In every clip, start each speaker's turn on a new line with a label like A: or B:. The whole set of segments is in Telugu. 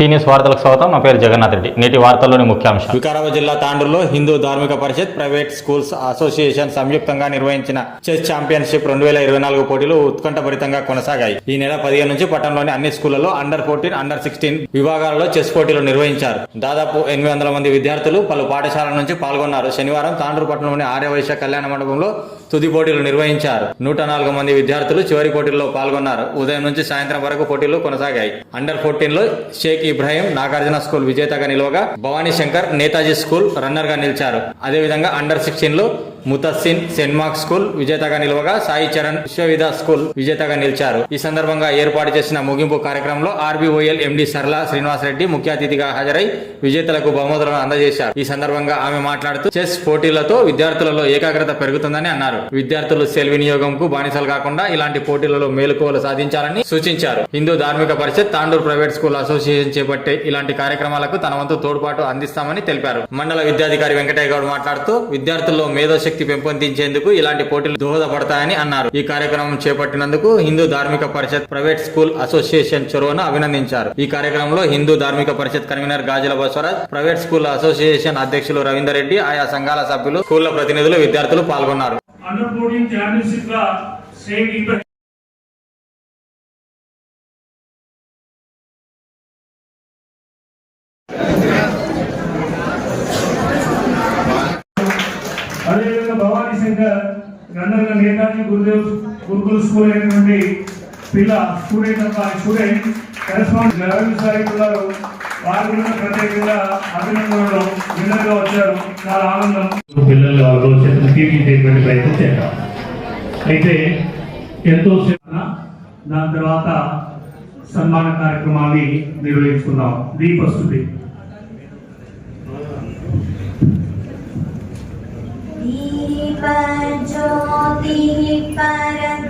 A: సీనియర్స్ వార్తలకు స్వాగతం. నా పేరు జగన్నాథ్ రెడ్డి. నేటి వార్తల్లోని ముఖ్యాంశం
B: వికారాబాద్ జిల్లా తాండూరులో Hindu Dharmika Parishad private schools association సంయుక్తంగా నిర్వహించిన చెస్ ఛాంపియన్షిప్ రెండు వేల ఇరవై నాలుగు పోటీలు ఉత్కంఠభరితంగా కొనసాగాయి. ఈ నెల పదిహేను నుంచి పట్టణంలోని అన్ని స్కూళ్ళలో అండర్ ఫోర్టీన్ అండర్ సిక్స్టీన్ విభాగాలలో చెస్ పోటీలు నిర్వహించారు. దాదాపు ఎనిమిది వందల మంది విద్యార్థులు పలు పాఠశాలల నుంచి పాల్గొన్నారు. శనివారం తాండూరు పట్టణంలోని ఆర్యవైశ్య కళ్యాణ మండపంలో తుది పోటీలు నిర్వహించారు. నూట నాలుగు మంది విద్యార్థులు చివరి పోటీల్లో పాల్గొన్నారు. ఉదయం నుంచి సాయంత్రం వరకు పోటీలు కొనసాగాయి. అండర్ ఫోర్టీన్లో షేక్ ఇబ్రాహీం నాగార్జున స్కూల్ విజేతగా నిలవగా భవానీ శంకర్ నేతాజీ స్కూల్ రన్నర్గా నిలిచారు. అదేవిధంగా అండర్ సిక్స్టీన్లో ముతస్సిన్ సెంట్ మార్క్ స్కూల్ విజేతగా నిలవగా సాయి చరణ్ విశ్వవిద్యా స్కూల్ విజేతగా నిలిచారు. ఈ సందర్భంగా ఏర్పాటు చేసిన ముగింపు కార్యక్రమంలో ఆర్బీఓఎల్ ఎండి సరళ శ్రీనివాసరెడ్డి ముఖ్య అతిథిగా హాజరై విజేతలకు బహుమతులను అందజేశారు. ఈ సందర్భంగా ఆమె మాట్లాడుతూ చెస్ పోటీలతో విద్యార్థులలో ఏకాగ్రత పెరుగుతుందని అన్నారు. విద్యార్థులు సెల్ వినియోగంకు బానిసలు కాకుండా ఇలాంటి పోటీలలో మేలుకోవలు సాధించాలని సూచించారు. Hindu Dharmika Parishad Tandur private school association చేపట్టే ఇలాంటి కార్యక్రమాలకు తన వంతు తోడ్పాటు అందిస్తామని తెలిపారు. మండల విద్యాధికారి వెంకటయ్య గౌడ్ మాట్లాడుతూ విద్యార్థుల్లో మేధోశక్తి పెంపొందించేందుకు ఇలాంటి పోటీలు దోహదపడతాయని అన్నారు. ఈ కార్యక్రమం చేపట్టినందుకు Hindu Dharmika Parishad private school association చొరవను అభినందించారు. ఈ కార్యక్రమంలో Hindu Dharmika Parishad convener Gajula Basavaraj private school association అధ్యక్షులు రవీందర్ రెడ్డి ఆయా సంఘాల సభ్యులు స్కూళ్ళ ప్రతినిధులు విద్యార్థులు పాల్గొన్నారు.
C: అండర్ ఫోర్టీన్ ఛాంపియన్షిప్గా అదేవిధంగా భవానీ శంకర్ రన్నర్ నేతాజీ గురుదేవ్ గురుకుల స్కూల్ అయినటువంటి పిల్ల స్టూడెంట్ వారి స్టూడెంట్ కరెస్పాండెంట్ జగన్ ప్రత్యేకంగా వచ్చారు. చాలా ఆనందం. ప్రయత్నం చేద్దాం. అయితే ఎంతో సేవ దాని తర్వాత సన్మాన కార్యక్రమాన్ని నిర్వహించుకున్నాం దీపస్తుతి
D: దీప జ్యోతి పరం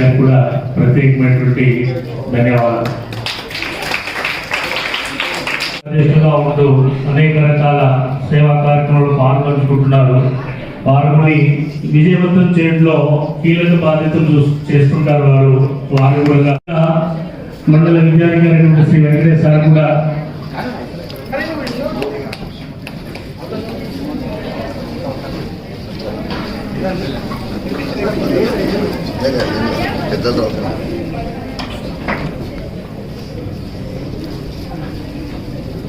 C: ఆయనకు కూడా ప్రత్యేకమైనటువంటి ధన్యవాదాలు. దేశంగా ఉంటూ అనేక రకాల సేవా కార్యక్రమాలు పాల్గొంచుకుంటున్నారు వారిని విజయవంతం చేయడంలో కీలక బాధ్యతలు చేసుకుంటారు చేస్తుంటారు వారు. వారు కూడా మండల విద్యాధికారి శ్రీ వెంకటేష్ సార్ కూడా
E: పెద్దదో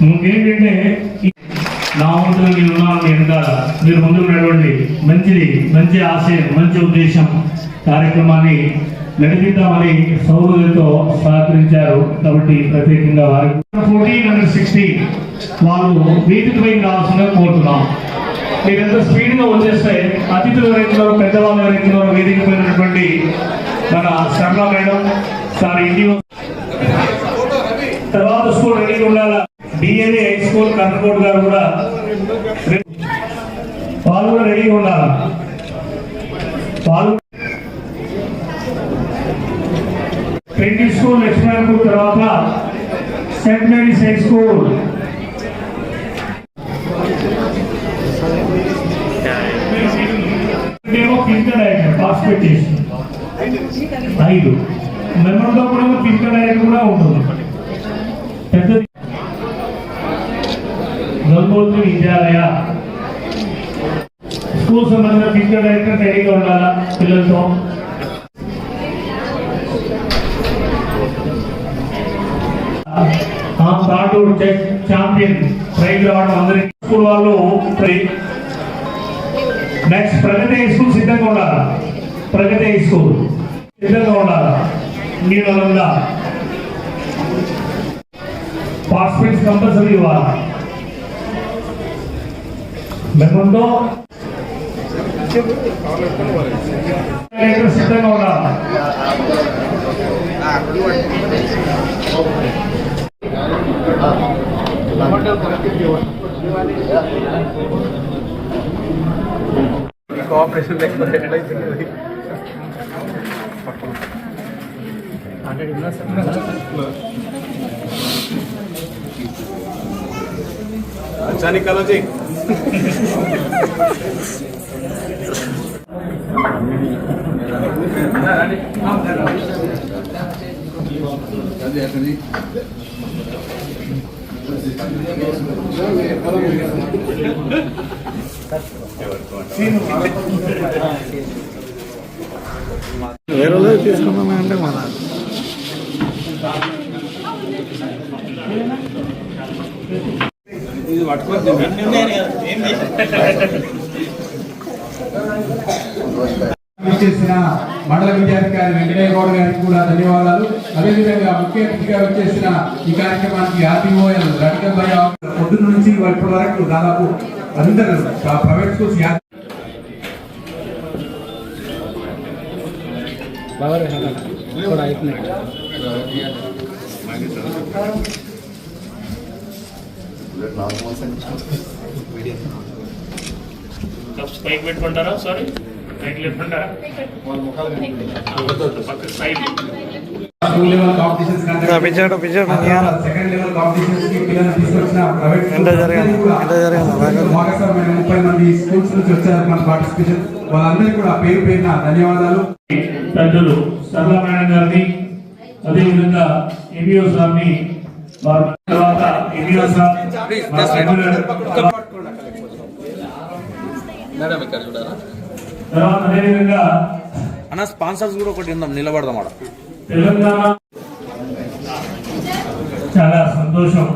C: ఇంకేంటంటే ఈ- నా వంతులు నేను ఉన్నాను కనుక మీరు ముందుకు మంచిది మంచి ఆశయం మంచి ఉద్దేశం కార్యక్రమాన్ని నడిపిద్దామని సౌరులతో సహకరించారు కాబట్టి ప్రత్యేకంగా వారికి ఫోర్టీన్ హండ్రెడ్ సిక్స్టీ వాళ్ళు వీటికి పైన రావాల్సిందిగా కోరుతున్నాం. మీరు ఎంత స్పీడ్గా వచ్చేస్తే అతిథులు ఎవరైతున్నారో పెద్దవాళ్ళు ఎవరైతున్నారో వేదిక పోయినటువంటి మన శర్మ మేడం సార్ ఇండియో తర్వాత స్కూల్ రెడీగా ఉండాల? డిఎన్ఏ హై స్కూల్ కన్నకోట్ గారు కూడా వాళ్ళు కూడా రెడీగా ఉండాలా? వాళ్ళు పెండి స్కూల్ లక్ష్మీనారాయణపూర్ తర్వాత సెంట్ మేరీస్ హై స్కూల్. ఏమో కింద పాస్ పెట్టేసి. ఐదు. మెమోతో కూడా ఫిజికల్ డైరెక్ట్ కూడా ఉంటుంది. పెద్దది గంగోత్రి విద్యాలయ. స్కూల్ సంబంధించిన ఫిజికల్ డైరెక్టర్ రెడీగా ఉండాలా పిల్లలతో? తాటూరు చెస్ ఛాంపియన్ ప్రైజ్ రావడం అందరికి. స్కూల్ వాళ్ళు నెక్స్ట్ ప్రగతి హై స్కూల్ సిద్ధంగా ఉండాలి? Pragati high school. సిద్ధంగా ఉండాలా? నీళ్ళ పాస్పోర్ట్స్ కంపల్సరీ ఇవ్వాలి? మెమంటో? సిద్ధంగా ఉండాలి?
E: కోఆపరేషన్ లేకపోతే ఎట్లయితే ఎట్లయితుంది సైనికాలజీ వేరే రోజు తీసుకున్నామంటే మన ఇది పట్టుకొని
F: చేసిన మండల విద్యాధికారి వెంకటయ్య గౌడ్ గారికి కూడా ధన్యవాదాలు. అదేవిధంగా ముఖ్య అతిథిగా వచ్చేసిన ఈ కార్యక్రమానికి ఆర్టీఓఎల్ రటికభయ్య పొద్దున్న నుంచి ఇప్పటి వరకు దాదాపు అందరూ ప్రైవేట్ స్కూల్స్ బాగా అయిపోయినాయి.
C: కప్స్ పైకి పెట్టుకుంటారా సారీ పైకి లేపుకుంటారా పక్క సైడ్
E: పిచ్చాడు పిచ్చాడు. ఎంత జరిగింది? ఎంత జరిగింది?
F: ముప్పై మంది స్కూల్స్ నుంచి వచ్చారు మన పార్టిసిపేషన్ వాళ్ళందరికీ కూడా పేరు పేరున ధన్యవాదాలు.
C: పెద్దలు సరళ మేడం గారిని అదేవిధంగా ఎంఈఓ సార్ని తర్వాత ఎంఈఓ
E: మేడం ఇక్కడ చూడారా
C: తర్వాత అదేవిధంగా
E: అన్న స్పాన్సర్స్ కూడా ఒకటి ఉందాం నిలబడదాం ఆడ.
C: తెలంగాణ చాలా సంతోషం.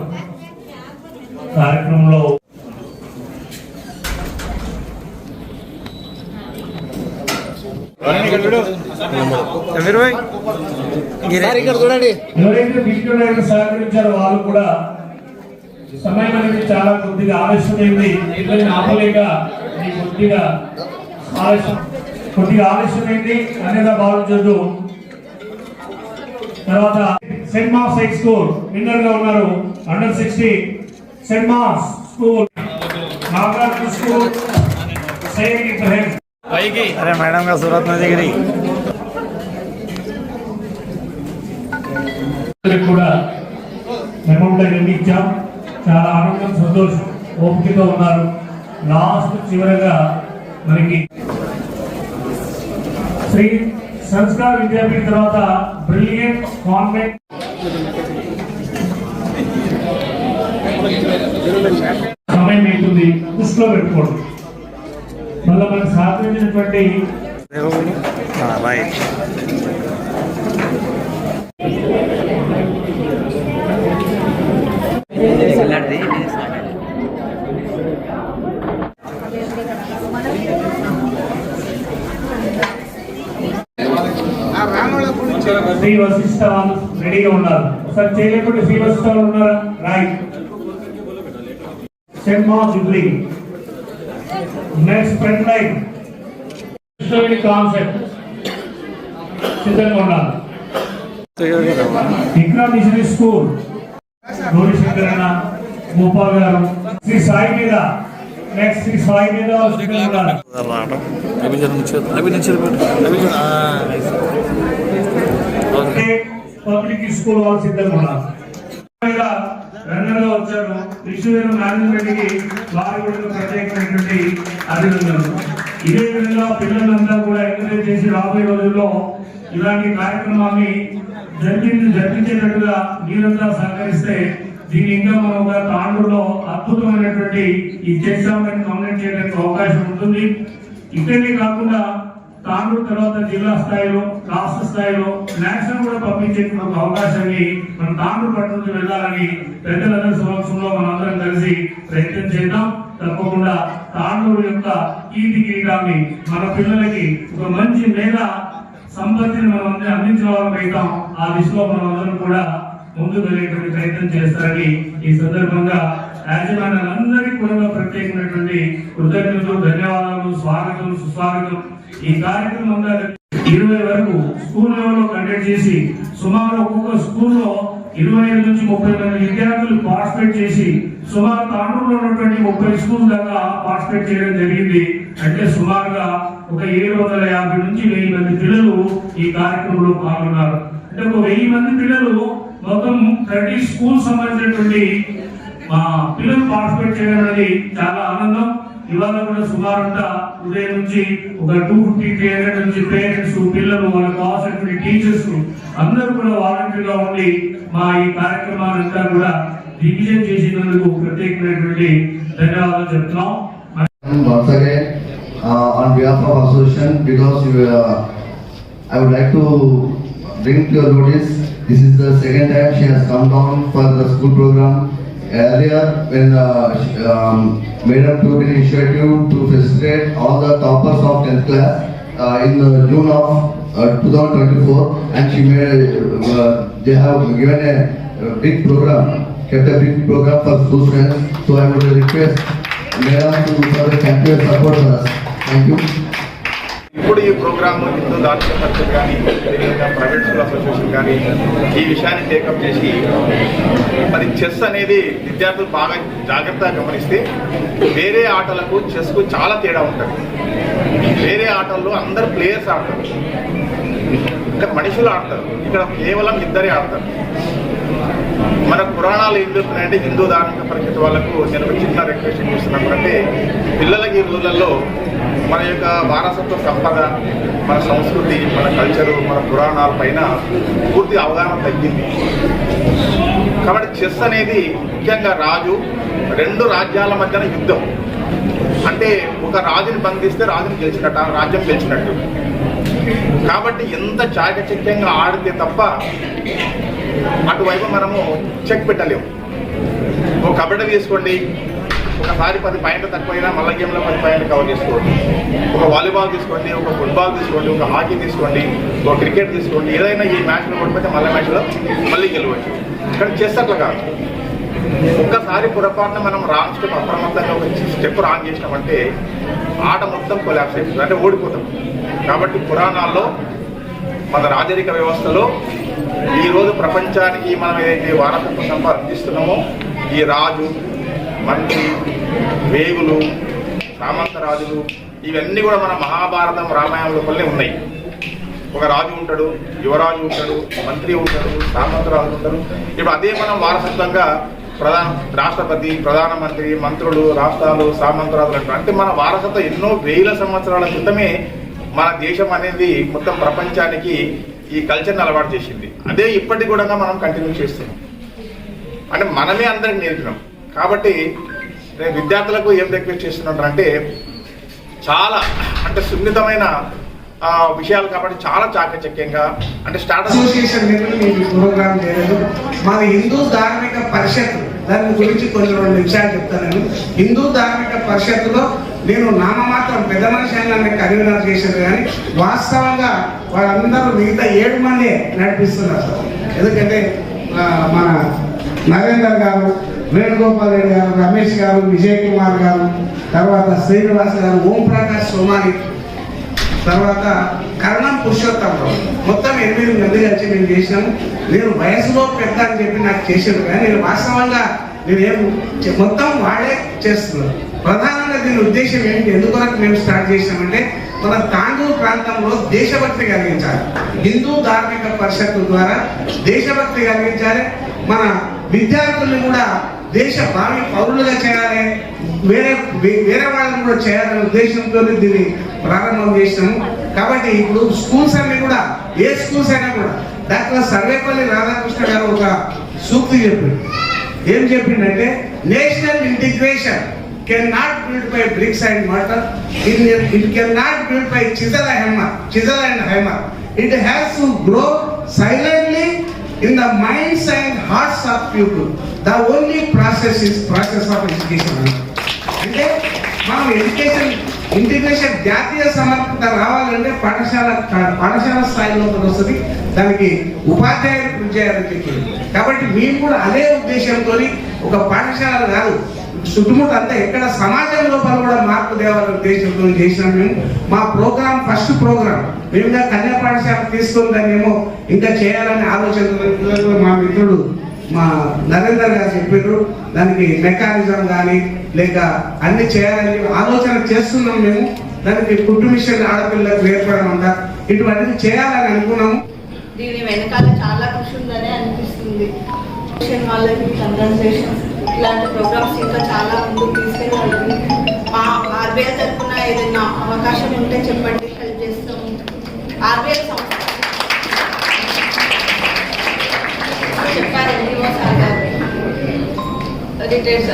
C: కార్యక్రమంలో
E: మీరు భాయ్ ఇక్కడ చూడండి
C: ఎవరైతే సహకరించారో వాళ్ళు కూడా సమయం అనేది చాలా కొద్దిగా ఆలస్యమైంది పిల్లల్ని ఆపలేక కొద్దిగా ఆలస్యం కొద్దిగా ఆలస్యమైంది అనేది భావించదు తర్వాత సెంట్ మాస్ హై స్కూల్ విన్నర్గా ఉన్నారు under sixty cent mass school Nagarjuna school Sainik Ibrahim
E: అరే మేడం గా సూరత్ నదిగిరి
C: అందరికి కూడా మెమోంటో నిర్మించాం చాలా ఆనందం సంతోషం ఓపికతో ఉన్నారు. లాస్ట్ చివరగా మనకి శ్రీ సంస్కార్ విద్యాపీఠ తర్వాత బ్రిలియంట్ కాన్వెంట్. సమయం అవుతుంది. దృష్టిలో పెట్టుకోండి. మళ్ళీ మనకు సహకరించినటువంటి
E: రైట్
C: శ్రీ వశిష్ట వాళ్ళు రెడీగా ఉన్నారు. ఒకసారి చేయలేకపోతే శ్రీ వశిష్ట వాళ్ళు ఉన్నారా? రైట్ సెంట్ మా jubilee. Next front line concept సిద్ధంగా ఉండాలి విక్రమ్ మిషనరీ స్కూల్ గౌరీ శంకరన్న గోపాల్ గారు శ్రీ సాయి మీద నెక్స్ట్ శ్రీ సాయి మీద వాళ్ళు సిద్ధంగా ఉండాలి ఓకే పబ్లిక్ స్కూల్ వాళ్ళు సిద్ధంగా ఉన్నారు ఇంకా రన్నర్గా వచ్చారు. విష్ణువేరు మేనేజ్మెంట్ రెడ్డికి కూడా ప్రత్యేకమైనటువంటి అభినందనలు. ఇదే విధంగా పిల్లలందరూ కూడా ఎంకరేజ్ చేసి రాబోయే రోజుల్లో ఇలాంటి కార్యక్రమాన్ని జరిపించి జరిపించేటట్టుగా మీరంతా సహకరిస్తే దీన్ని ఇంకా మనం ఒక తాండూరులో అద్భుతమైనటువంటి ఈ చేసామని కంప్లైంట్ చేయడానికి అవకాశం ఉంటుంది. ఇక్కడే కాకుండా తాండూరు తర్వాత జిల్లా స్థాయిలో రాష్ట్ర స్థాయిలో నేషనల్ పంపించేటువంటి ఒక అవకాశాన్ని మనం తాండూరు పట్టణం వెళ్ళాలని పెద్దలందరి సమక్షంలో మనందరం కలిసి ప్రయత్నం చేద్దాం. తప్పకుండా తాండూరు యొక్క కీర్తి కిరీటాన్ని మన పిల్లలకి ఒక మంచి మేధ సంపత్తిని మనం అందరం అందించిన వాళ్ళం అవుతాం. ఆ దిశలో మనం అందరం కూడా ముందుకు వెళ్ళేటువంటి ప్రయత్నం చేస్తారని ఈ సందర్భంగా యాజమాన్యాలందరికీ కూడా ప్రత్యేకమైనటువంటి కృతజ్ఞతలు ధన్యవాదాలు స్వాగతం సుస్వాగతం. ఈ కార్యక్రమం ఇరవై వరకు స్కూల్ లెవెల్లో కండక్ట్ చేసి సుమారు ఒక్కొక్క స్కూల్లో ఇరవై ఐదు నుంచి ముప్పై మంది విద్యార్థులు పార్టిసిపేట్ చేసి సుమారు తాండూరులో ఉన్నటువంటి ముప్పై స్కూల్ దాకా పార్టిసిపేట్ చేయడం జరిగింది. అంటే సుమారుగా ఒక ఏడు వందల యాభై నుంచి వెయ్యి మంది పిల్లలు ఈ కార్యక్రమంలో పాల్గొన్నారు. అంటే ఒక వెయ్యి మంది పిల్లలు మొత్తం థర్టీ స్కూల్ సంబంధించినటువంటి మా పిల్లలు పార్టిసిపేట్ చేయడం అనేది చాలా ఆనందం. ఇవాళ కూడా సుమారుగా ఉదయం నుంచి ఒక టూ ఫిఫ్టీ త్రీ హండ్రెడ్ నుంచి పేరెంట్స్ పిల్లలు వాళ్ళకి కావాల్సినటువంటి టీచర్స్ అందరూ కూడా వాలంటీర్గా ఉండి మా ఈ కార్యక్రమాలంతా కూడా దిగ్విజయం చేసినందుకు ప్రత్యేకమైనటువంటి ధన్యవాదాలు చెప్తున్నాం
G: Once again, uh, on behalf of association, because you, uh, I would like to bring to your notice, this is the second time she has come down for the school program. Earlier, when uh, um, Madam took an initiative to facilitate all the toppers of 10th class uh, in uh, June of uh, 2024, and she made, uh, they have given a uh, big program, kept a big program for students. So I would request Madam to further continue support us. Thank you.
H: ఈ ప్రోగ్రామ్ హిందూ దార్శనిక పరిషత్ కానీ అదేవిధంగా ప్రైవేట్ స్కూల్ అసోసియేషన్ కానీ ఈ విషయాన్ని టేకప్ చేసి మరి చెస్ అనేది విద్యార్థులు బాగా జాగ్రత్తగా గమనిస్తే వేరే ఆటలకు చెస్కు చాలా తేడా ఉంటుంది. వేరే ఆటల్లో అందరు ప్లేయర్స్ ఆడతారు. ఇక్కడ మనుషులు ఆడతారు. ఇక్కడ కేవలం ఇద్దరే ఆడతారు. మన పురాణాలు ఏం చెప్తున్నాయంటే హిందూ ధార్మిక పరిషత్ వాళ్ళకు నేను చిన్న రిక్వెస్ట్ చేస్తున్నాను. అంటే పిల్లలకి ఈ రోజులలో మన యొక్క వారసత్వ సంపద మన సంస్కృతి మన కల్చరు మన పురాణాల పైన పూర్తి అవగాహన తగ్గింది. కాబట్టి చెస్ అనేది ముఖ్యంగా రాజు రెండు రాజ్యాల మధ్యన యుద్ధం. అంటే ఒక రాజుని బంధిస్తే రాజుని గెలిచినట్టు ఆ రాజ్యం గెలిచినట్టు. కాబట్టి ఎంత చాకచక్యంగా ఆడితే తప్ప అటువైపు మనము చెక్ పెట్టలేము. ఒక కబడ్డీ తీసుకోండి ఒకసారి పది పాయింట్లు తక్కువైనా మళ్ళీ గేమ్లో పది పాయింట్లు కవర్ చేసుకోండి ఒక వాలీబాల్ తీసుకోండి ఒక ఫుట్బాల్ తీసుకోండి ఒక హాకీ తీసుకోండి ఒక క్రికెట్ తీసుకోండి ఏదైనా ఈ మ్యాచ్లో ఓడిపోతే మళ్ళీ మ్యాచ్లో మళ్ళీ గెలవచ్చు. ఇక్కడ చెస్ అట్లా కాదు. ఒక్కసారి పొరపాటున మనం రాంగ్ స్టెప్ అప్రమత్తంగా ఒక స్టెప్ రాంగ్ చేసినామంటే ఆట మొత్తం కొలాప్స్ అయిపోతుంది. అంటే ఓడిపోతాం. కాబట్టి పురాణాల్లో మన రాజరిక వ్యవస్థలో ఈరోజు ప్రపంచానికి మనం ఏదైతే వారసత్వ సంపాదిస్తున్నామో ఈ రాజు మంత్రి వేగులు సామంతరాజులు ఇవన్నీ కూడా మన మహాభారతం రామాయణంలో లోపలనే ఉన్నాయి. ఒక రాజు ఉంటాడు యువరాజు ఉంటాడు మంత్రి ఉంటాడు సామంతరాజు ఉంటారు ఇప్పుడు అదే మనం వారసత్వంగా ప్రధాన రాష్ట్రపతి ప్రధానమంత్రి మంత్రులు రాష్ట్రాలు సామంతరాజులు అంటారు అంటే మన వారసత్వం ఎన్నో వేల సంవత్సరాల క్రితమే మన దేశం అనేది మొత్తం ప్రపంచానికి ఈ కల్చర్ని అలవాటు చేసింది. అదే ఇప్పటికి కూడా మనం కంటిన్యూ చేస్తున్నాం. అంటే మనమే అందరికి నేర్పినాం. కాబట్టి నేను విద్యార్థులకు ఏం రిక్వెస్ట్ చేస్తున్నాను అంటే చాలా అంటే సున్నితమైన ఆ, విషయాలు కాబట్టి చాలా చాకచక్యంగా అంటే స్టార్ట్
I: అసోసియేషన్ నిధులు ప్రోగ్రామ్ చేయలేదు. మన హిందూ ధార్మిక పరిషత్. దాని గురించి కొన్ని రెండు విషయాలు చెప్తాను హిందూ ధార్మిక పరిషత్తులో నేను నామమాత్రం పెద్ద మనిషి అని కన్వీనర్ చేశారు కానీ వాస్తవంగా వాళ్ళందరూ మిగతా ఏడు మంది నడిపిస్తున్నారు ఎందుకంటే మన నరేందర్ గారు వేణుగోపాల్ రెడ్డి గారు రమేష్ గారు విజయ్ కుమార్ గారు తర్వాత శ్రీనివాస్ గారు ఓంప్రకాష్ సోమాని తర్వాత కరణం పురుషోత్తమరావు మొత్తం ఎనిమిది మంది కలిసి మేము చేసినాము. నేను వయసులో పెద్ద అని చెప్పి నాకు చేసాను కానీ నేను వాస్తవంగా నేను ఏం మొత్తం వాళ్ళే చేస్తున్నాను ప్రధానంగా దీని ఉద్దేశం ఏంటి? ఎందుకొరకు మేము స్టార్ట్ చేసామంటే మన తాండూరు ప్రాంతంలో దేశభక్తి కలిగించాలి. హిందూ ధార్మిక పరిషత్తు ద్వారా దేశభక్తి కలిగించాలి. మన విద్యార్థుల్ని కూడా దేశ భావి పౌరులుగా చేయాలి వేరే వేరే వాళ్ళని కూడా చేయాలనే ఉద్దేశంతో దీన్ని ప్రారంభం చేసినాము కాబట్టి ఇప్పుడు స్కూల్స్ అన్ని కూడా ఏ స్కూల్స్ అయినా కూడా డాక్టర్ సర్వేపల్లి రాధాకృష్ణ గారు ఒక సూక్తి చెప్పిండు. ఏం చెప్పిండంటే national integration can not build by bricks and mortar it can not build by chisel hammer chisel and hammer it has to grow silently in the minds and hearts of people the only process is process of education అంటే మనం ఎడ్యుకేషన్ ఇంటిగ్రేషన్ జాతీయ సమర్థత రావాలంటే పాఠశాల పాఠశాల స్థాయిలో వస్తుంది. దానికి ఉపాధ్యాయులు కృషి చేయాలని చెప్పి. కాబట్టి మేము కూడా అదే ఉద్దేశంతో ఒక పాఠశాల కాదు చుట్టుముట్టు అంతా ఎక్కడ సమాజం లోపల కూడా మార్పు తేవాలనే ఉద్దేశంతో చేసినాం మేము. మా ప్రోగ్రామ్ ఫస్ట్ ప్రోగ్రామ్ మేము కన్యా పాఠశాల తీసుకుందామేమో ఇంకా చేయాలనే ఆలోచన మా మిత్రుడు మా నరేందర్ గారు చెప్పారు దానికి మెకానిజం కానీ లేక అన్ని చేయాలని ఆలోచన చేస్తున్నాం మేము. దానికి కుట్టు మిషన్ ఆడపిల్లలకు ఏర్పడడం అంట ఇటువంటిది చేయాలని అనుకున్నాము.
J: దీని వెనకాల చాలా కృషి ఉందని అనిపిస్తుంది. మిషన్ వాళ్ళకి కంగ్రాచులేషన్స్. ఇలాంటి ప్రోగ్రామ్స్ ఇంకా చాలా ముందుకు తీసుకెళ్ళాలని మా ఆర్బీఐ తరఫున ఏదైనా అవకాశం ఉంటే చెప్పండి హెల్ప్ చేస్తాము. ఆర్బీఐ సంస్థ రిటైర్డ్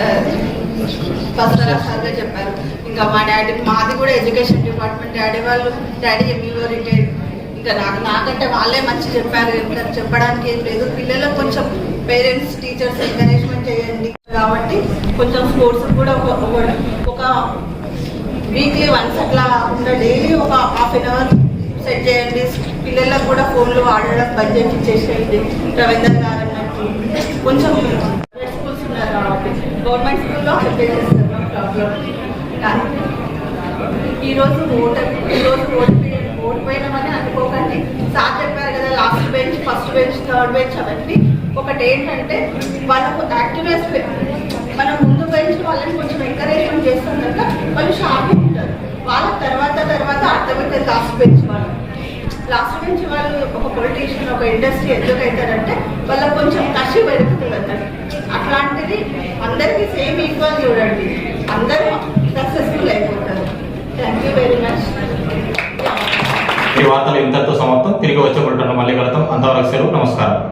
J: పసరా సార్ చెప్పారు. ఇంకా మా డాడీ మాది కూడా ఎడ్యుకేషన్ డిపార్ట్మెంట్ డాడీ వాళ్ళు డాడీ ఎంఈఓ రిటైర్డ్ ఇంకా నాకు నాకంటే వాళ్ళే మంచి చెప్పారు. ఇంకా చెప్పడానికి ఏం లేదు. పిల్లలకు కొంచెం పేరెంట్స్ టీచర్స్ ఎంకరేజ్మెంట్ చేయండి. కాబట్టి కొంచెం స్పోర్ట్స్ కూడా ఒక వీక్లీ వన్స్ అట్లా కాకుండా డైలీ ఒక హాఫ్ అన్ అవర్ సెట్ చేయండి. పిల్లలకు కూడా ఫోన్లు వాడడం బడ్జెట్ ఇచ్చేసేయండి. రవీందర్ గారు అన్నట్టు. కొంచెం ప్రైవేట్ స్కూల్స్ ఉన్నారు కాబట్టి గవర్నమెంట్ స్కూల్లో హెల్ప్ చేస్తారు ప్రాబ్లం కానీ ఈరోజు ఓటర్ ఈరోజు ఓడిపోయి ఓడిపోయినామని అనుకోకండి. సార్ చెప్పారు కదా last bench first bench third bench అవన్నీ. ఒకటి ఏంటంటే వాళ్ళకు యాక్టివ్నెస్ మనం ముందు బెంచ్ వాళ్ళని కొంచెం ఎంకరేజ్మెంట్ చేస్తాం కనుక వాళ్ళు షాపింగ్ ఉంటారు. వాళ్ళ తర్వాత తర్వాత అర్థమవుతుంది లాస్ట్ బెంచ్ వాళ్ళు. లాస్ట్ బెంచ్ వాళ్ళు ఒక పొలిటీషియన్ ఒక ఇండస్ట్రీ ఎందుకు అవుతారంటే వాళ్ళకి కొంచెం కసి పెరుగుతుంది అట్లాంటిది అందరికీ సేమ్ ఈక్వల్ చూడండి. అందరూ సక్సెస్ఫుల్ అయిపోతారు. థ్యాంక్ యూ వెరీ మచ్
A: ఈ వార్తలు ఇంతటితో సమాప్తం. తిరిగి వచ్చే మళ్ళీ కలుద్దాం. అంతవరకు సెలవు. నమస్కారం.